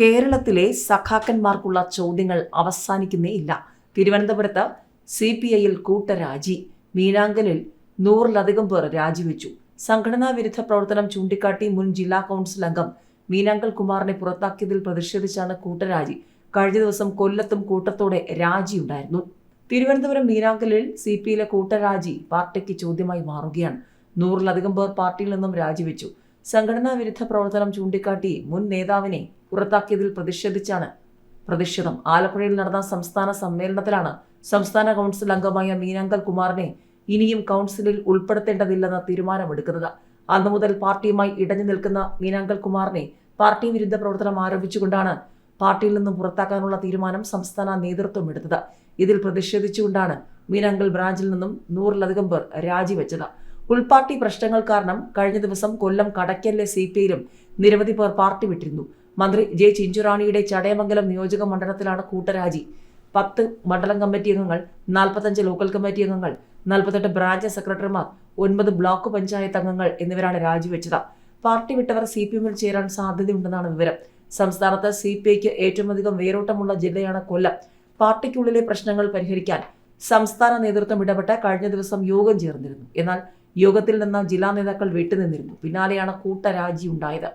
കേരളത്തിലെ സഖാക്കന്മാർക്കുള്ള ചോദ്യങ്ങൾ അവസാനിക്കുന്നേ ഇല്ല. തിരുവനന്തപുരത്ത് സി പി ഐയിൽ കൂട്ടരാജി. മീനാങ്കലിൽ നൂറിലധികം പേർ രാജിവെച്ചു. സംഘടനാ വിരുദ്ധ പ്രവർത്തനം ചൂണ്ടിക്കാട്ടി മുൻ ജില്ലാ കൗൺസിൽ അംഗം മീനാങ്കൽ കുമാറിനെ പുറത്താക്കിയതിൽ പ്രതിഷേധിച്ചാണ് കൂട്ടരാജി. കഴിഞ്ഞ ദിവസം കൊല്ലത്തും കൂട്ടത്തോടെ രാജിയുണ്ടായിരുന്നു. തിരുവനന്തപുരം മീനാങ്കലിൽ സി പി യിലെ കൂട്ടരാജി പാർട്ടിക്ക് ചോദ്യമായി മാറുകയാണ്. നൂറിലധികം പേർ പാർട്ടിയിൽ നിന്നും രാജിവെച്ചു. സംഘടനാ വിരുദ്ധ പ്രവർത്തനം ചൂണ്ടിക്കാട്ടി മുൻ നേതാവിനെ പുറത്താക്കിയതിൽ പ്രതിഷേധിച്ചാണ് പ്രതിഷേധം. ആലപ്പുഴയിൽ നടന്ന സംസ്ഥാന സമ്മേളനത്തിലാണ് സംസ്ഥാന കൗൺസിൽ അംഗമായ മീനാങ്കൽ കുമാറിനെ ഇനിയും കൗൺസിലിൽ ഉൾപ്പെടുത്തേണ്ടതില്ലെന്ന തീരുമാനമെടുക്കുന്നത്. അന്നു മുതൽ പാർട്ടിയുമായി ഇടഞ്ഞു നിൽക്കുന്ന മീനാങ്കൽ കുമാറിനെ പാർട്ടി വിരുദ്ധ പ്രവർത്തനം ആരോപിച്ചുകൊണ്ടാണ് പാർട്ടിയിൽ നിന്നും പുറത്താക്കാനുള്ള തീരുമാനം സംസ്ഥാന നേതൃത്വം എടുത്തത്. ഇതിൽ പ്രതിഷേധിച്ചുകൊണ്ടാണ് മീനാങ്കൽ ബ്രാഞ്ചിൽ നിന്നും നൂറിലധികം പേർ രാജിവെച്ചത്. ഉൾപാർട്ടി പ്രശ്നങ്ങൾ കാരണം കഴിഞ്ഞ ദിവസം കൊല്ലം കടയ്ക്കലിലെ സി പി ഐയിലും നിരവധി പേർ പാർട്ടി വിട്ടിരുന്നു. മന്ത്രി ജെ ചിഞ്ചുറാണിയുടെ ചടയമംഗലം നിയോജക മണ്ഡലത്തിലാണ് കൂട്ടരാജി. പത്ത് മണ്ഡലം കമ്മിറ്റി അംഗങ്ങൾ നാൽപ്പത്തഞ്ച് ലോക്കൽ കമ്മിറ്റി അംഗങ്ങൾ നാൽപ്പത്തെട്ട് ബ്രാഞ്ച് സെക്രട്ടറിമാർ ഒൻപത് ബ്ലോക്ക് പഞ്ചായത്ത് അംഗങ്ങൾ എന്നിവരാണ് രാജിവെച്ചത്. പാർട്ടി വിട്ടവർ സി പി എമ്മിൽ ചേരാൻ സാധ്യതയുണ്ടെന്നാണ് വിവരം. സംസ്ഥാനത്ത് സി പി ഐക്ക് ഏറ്റവും അധികം വേരോട്ടമുള്ള ജില്ലയാണ് കൊല്ലം. പാർട്ടിക്കുള്ളിലെ പ്രശ്നങ്ങൾ പരിഹരിക്കാൻ സംസ്ഥാന നേതൃത്വം ഇടപെട്ട് കഴിഞ്ഞ ദിവസം യോഗം ചേർന്നിരുന്നു. എന്നാൽ യോഗത്തിൽ നിന്ന് ജില്ലാ നേതാക്കൾ വിട്ടുനിന്നിരുന്നു. പിന്നാലെയാണ് കൂട്ടരാജി ഉണ്ടായത്